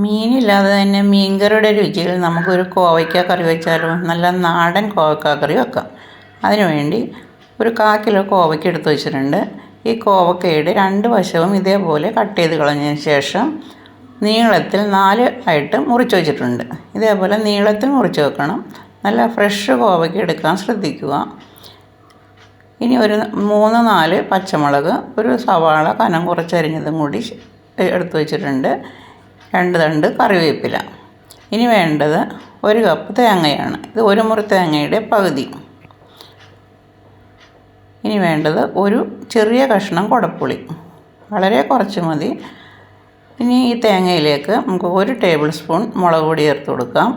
മീനില്ലാതെ തന്നെ മീൻകറിയുടെ രുചിയിൽ നമുക്കൊരു കോവയ്ക്ക കറി വെച്ചാലോ നല്ല നാടൻ കോവയ്ക്ക കറി വെക്കാം. അതിനുവേണ്ടി ഒരു കാ കിലോ കോവയ്ക്ക എടുത്ത് വെച്ചിട്ടുണ്ട്. ഈ കോവക്കയുടെ രണ്ട് വശവും ഇതേപോലെ കട്ട് ചെയ്ത് കളഞ്ഞതിന് ശേഷം നീളത്തിൽ നാല് ആയിട്ട് മുറിച്ച് വെച്ചിട്ടുണ്ട്. ഇതേപോലെ നീളത്തിൽ മുറിച്ച് വെക്കണം. നല്ല ഫ്രഷ് കോവയ്ക്ക എടുക്കാൻ ശ്രദ്ധിക്കുക. ഇനി ഒരു മൂന്ന് നാല് പച്ചമുളക് ഒരു സവാള കനം കുറച്ചരിഞ്ഞതും കൂടി എടുത്ത് വെച്ചിട്ടുണ്ട്. രണ്ട് തണ്ട് കറിവേപ്പില. ഇനി വേണ്ടത് ഒരു കപ്പ് തേങ്ങയാണ്. ഇത് ഒരു മുറി തേങ്ങയുടെ പകുതി. ഇനി വേണ്ടത് ഒരു ചെറിയ കഷ്ണം കുടപ്പുളി. വളരെ കുറച്ച് മതി. ഇനി ഈ തേങ്ങയിലേക്ക് നമുക്ക് ഒരു ടേബിൾ സ്പൂൺ മുളക് പൊടി ചേർത്ത് കൊടുക്കാം.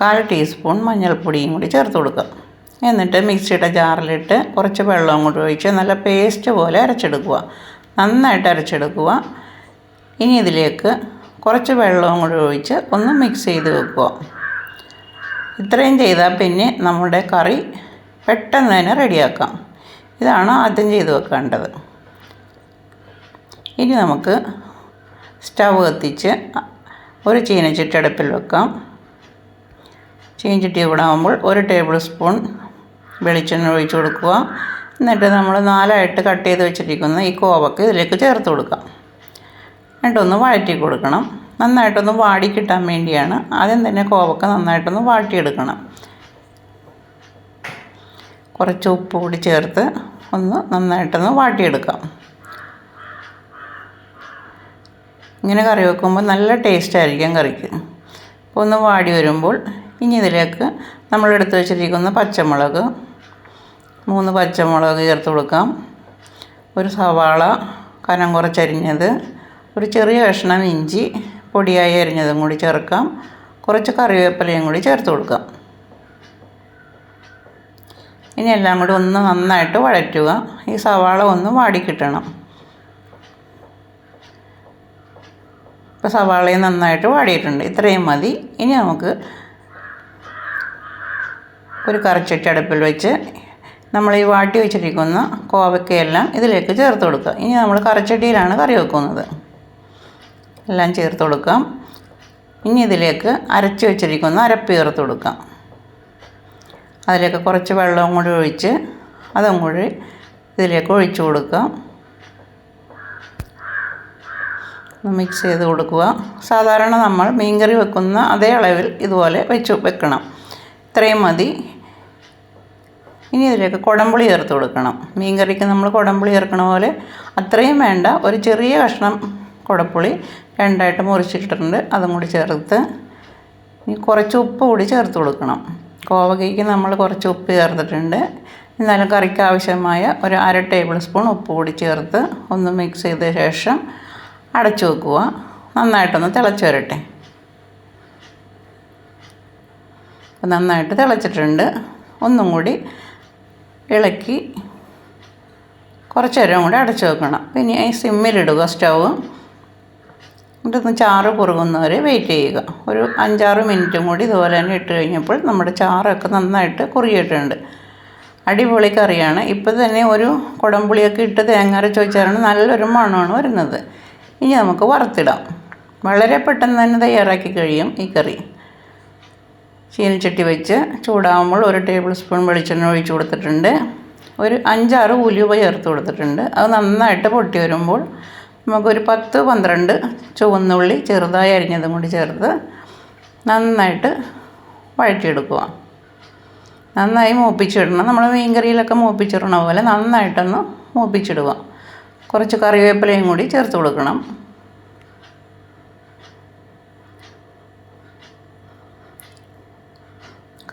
കാൽ ടീസ്പൂൺ മഞ്ഞൾപ്പൊടിയും കൂടി ചേർത്ത് കൊടുക്കാം. എന്നിട്ട് മിക്സിയുടെ ജാറിലിട്ട് കുറച്ച് വെള്ളം കൂടി ഒഴിച്ച് നല്ല പേസ്റ്റ് പോലെ അരച്ചെടുക്കുക. നന്നായിട്ട് അരച്ചെടുക്കുക. ഇനി ഇതിലേക്ക് കുറച്ച് വെള്ളവും കൂടി ഒഴിച്ച് ഒന്ന് മിക്സ് ചെയ്ത് വെക്കുക. ഇത്രയും ചെയ്താൽ പിന്നെ നമ്മുടെ കറി പെട്ടെന്ന് തന്നെ റെഡിയാക്കാം. ഇതാണ് ആദ്യം ചെയ്ത് വെക്കേണ്ടത്. ഇനി നമുക്ക് സ്റ്റവ് കത്തിച്ച് ഒരു ചീനച്ചട്ടി അടുപ്പിൽ വെക്കാം. ചീനച്ചട്ടി ഇവിടാകുമ്പോൾ ഒരു ടേബിൾ സ്പൂൺ വെളിച്ചെണ്ണ ഒഴിച്ച് കൊടുക്കുക. എന്നിട്ട് നമ്മൾ നാലായിട്ട് കട്ട് ചെയ്ത് വെച്ചിരിക്കുന്ന ഈ കോവക്ക് ഇതിലേക്ക് ചേർത്ത് കൊടുക്കാം. എന്നിട്ടൊന്ന് വഴറ്റി കൊടുക്കണം. നന്നായിട്ടൊന്ന് വാടി കിട്ടാൻ വേണ്ടിയാണ് ആദ്യം തന്നെ കോവക്ക നന്നായിട്ടൊന്ന് വാട്ടിയെടുക്കണം. കുറച്ച് ഉപ്പ് കൂടി ചേർത്ത് ഒന്ന് നന്നായിട്ടൊന്ന് വാട്ടിയെടുക്കാം. ഇങ്ങനെ കറി വെക്കുമ്പോൾ നല്ല ടേസ്റ്റ് ആയിരിക്കും കറിക്ക്. അപ്പോൾ ഒന്ന് വാടി വരുമ്പോൾ ഇനി ഇതിലേക്ക് നമ്മൾ എടുത്ത് വെച്ചിരിക്കുന്ന പച്ചമുളക് മൂന്ന് പച്ചമുളക് ചേർത്ത് കൊടുക്കാം. ഒരു സവാള കനം കുറച്ചരിഞ്ഞത് ഒരു ചെറിയ കഷ്ണം ഇഞ്ചി പൊടിയായി അരിഞ്ഞതും കൂടി ചേർക്കാം. കുറച്ച് കറിവേപ്പിലയും കൂടി ചേർത്ത് കൊടുക്കാം. ഇനി എല്ലാം കൂടി ഒന്ന് നന്നായിട്ട് വഴറ്റുക. ഈ സവാള ഒന്ന് വാടിക്കിട്ടണം ഇപ്പോൾ സവാളയും നന്നായിട്ട് വാടിയിട്ടുണ്ട്. ഇത്രയും മതി. ഇനി നമുക്ക് ഒരു കറിച്ചട്ടി അടുപ്പിൽ വെച്ച് നമ്മൾ ഈ വാട്ടി വെച്ചിരിക്കുന്ന കോവക്കയെല്ലാം ഇതിലേക്ക് ചേർത്ത് കൊടുക്കുക. ഇനി നമ്മൾ കറിച്ചട്ടിയിലാണ് കറി വെക്കുന്നത്. എല്ലാം ചേർത്ത് കൊടുക്കാം. ഇനി ഇതിലേക്ക് അരച്ച് വെച്ചിരിക്കുന്ന അരപ്പ് ചേർത്ത് കൊടുക്കാം. അതിലേക്ക് കുറച്ച് വെള്ളവും കൂടി ഒഴിച്ച് അതും കൂടി ഇതിലേക്ക് ഒഴിച്ചു കൊടുക്കാം. മിക്സ് ചെയ്ത് കൊടുക്കുക. സാധാരണ നമ്മൾ മീൻകറി വെക്കുന്ന അതേ അളവിൽ ഇതുപോലെ വെച്ച് വെക്കണം. ഇത്രയും മതി. ഇനി ഇതിലേക്ക് കുടംപുളി ചേർത്ത് കൊടുക്കണം. മീൻകറിക്ക് നമ്മൾ കുടംപുളി ചേർക്കണ പോലെ അത്രയും വേണ്ട. ഒരു ചെറിയ കഷ്ണം കുടപ്പുളി രണ്ടായിട്ട് മുറിച്ചിട്ടിട്ടുണ്ട്. അതും കൂടി ചേർത്ത് ഇനി കുറച്ച് ഉപ്പ് കൂടി ചേർത്ത് കൊടുക്കണം. കോവകയ്ക്ക് നമ്മൾ കുറച്ച് ഉപ്പ് ചേർത്തിട്ടുണ്ട്. എന്നാലും കറിക്ക് ആവശ്യമായ ഒരു അര ടേബിൾ സ്പൂൺ ഉപ്പ് കൂടി ചേർത്ത് ഒന്ന് മിക്സ് ചെയ്ത ശേഷം അടച്ചു വെക്കുക. നന്നായിട്ടൊന്ന് തിളച്ച് വരട്ടെ. നന്നായിട്ട് തിളച്ചിട്ടുണ്ട്. ഒന്നും കൂടി ഇളക്കി കുറച്ച് നേരം കൂടി അടച്ചു വെക്കണം. പിന്നെ സിമ്മിലിടുക സ്റ്റവ് എന്നിട്ടൊന്ന് ചാറ് കുറുകുന്നവരെ വെയിറ്റ് ചെയ്യുക. ഒരു അഞ്ചാറ് മിനിറ്റും കൂടി ഇതുപോലെ തന്നെ ഇട്ട് കഴിഞ്ഞപ്പോൾ നമ്മുടെ ചാറൊക്കെ നന്നായിട്ട് കുറുകിയിട്ടുണ്ട്. അടിപൊളി കറിയാണ്. ഇപ്പോൾ തന്നെ ഒരു കുടംപുളിയൊക്കെ ഇട്ട് തേങ്ങ അരച്ച് വെച്ചാലാണ് നല്ലൊരു മണമാണ് വരുന്നത്. ഇനി നമുക്ക് വറുത്തിടാം. വളരെ പെട്ടെന്ന് തന്നെ തയ്യാറാക്കി കഴിയും ഈ കറി. ചീനച്ചട്ടി വെച്ച് ചൂടാകുമ്പോൾ ഒരു ടേബിൾ സ്പൂൺ വെളിച്ചെണ്ണ ഒഴിച്ച് കൊടുത്തിട്ടുണ്ട്. ഒരു അഞ്ചാറ് ഉലുവ ചേർത്ത് കൊടുത്തിട്ടുണ്ട്. അത് നന്നായിട്ട് പൊട്ടി വരുമ്പോൾ നമുക്കൊരു പത്ത് പന്ത്രണ്ട് ചുവന്നുള്ളി ചെറുതായി അരിഞ്ഞതും കൂടി ചേർത്ത് നന്നായിട്ട് വഴറ്റിയെടുക്കുക. നന്നായി മൂപ്പിച്ചിടണം. നമ്മൾ മീൻകറിയിലൊക്കെ മൂപ്പിച്ചിടണ. പോലെ നന്നായിട്ടൊന്ന് മൂപ്പിച്ചിടുക. കുറച്ച് കറിവേപ്പിലയും കൂടി ചേർത്ത് കൊടുക്കണം.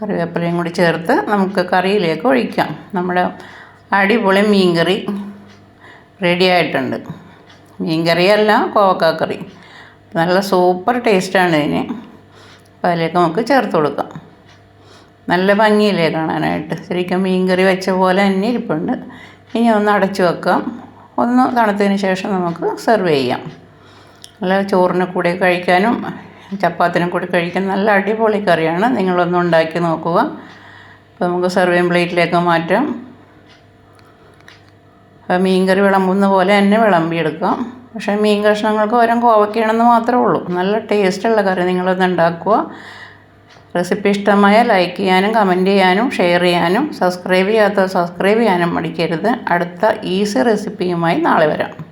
കറിവേപ്പിലയും കൂടി ചേർത്ത് നമുക്ക് കറിയിലേക്ക് ഒഴിക്കാം. നമ്മുടെ അടിപൊളി മീൻകറി റെഡി ആയിട്ടുണ്ട്. മീൻകറിയല്ല കോവക്കാക്കറി. നല്ല സൂപ്പർ ടേസ്റ്റാണ് ഇതിന്. അപ്പോൾ അതിലേക്ക് നമുക്ക് ചേർത്ത് കൊടുക്കാം. നല്ല ഭംഗിയില്ലേ കാണാനായിട്ട്. ശരിക്കും മീൻ കറി വെച്ച പോലെ തന്നെ ഇരിപ്പുണ്ട്. ഇനി ഒന്ന് അടച്ചു വെക്കാം. ഒന്ന് തണുത്തതിന് ശേഷം നമുക്ക് സെർവ് ചെയ്യാം. നല്ല ചോറിന് കൂടെ കഴിക്കാനും ചപ്പാത്തിനും കൂടി കഴിക്കാൻ നല്ല അടിപൊളി കറിയാണ്. നിങ്ങളൊന്ന് ഉണ്ടാക്കി നോക്കുക. അപ്പോൾ നമുക്ക് സെർവിങ് പ്ലേറ്റിലേക്ക് മാറ്റാം. അപ്പോൾ മീൻ കറി വിളമ്പുന്ന പോലെ തന്നെ വിളമ്പിയെടുക്കാം. പക്ഷേ മീൻ കഷ്ണങ്ങൾക്ക് പകരം കോവയ്ക്കാണെന്ന് മാത്രമേ ഉള്ളൂ. നല്ല ടേസ്റ്റുള്ള കറി നിങ്ങളൊന്ന് ഉണ്ടാക്കുക. റെസിപ്പി ഇഷ്ടമായ ലൈക്ക് ചെയ്യാനും കമന്റ് ചെയ്യാനും ഷെയർ ചെയ്യാനും സബ്സ്ക്രൈബ് ചെയ്യാത്തവർ സബ്സ്ക്രൈബ് ചെയ്യാനും മടിക്കരുത്. അടുത്ത ഈസി റെസിപ്പിയുമായി നാളെ വരാം.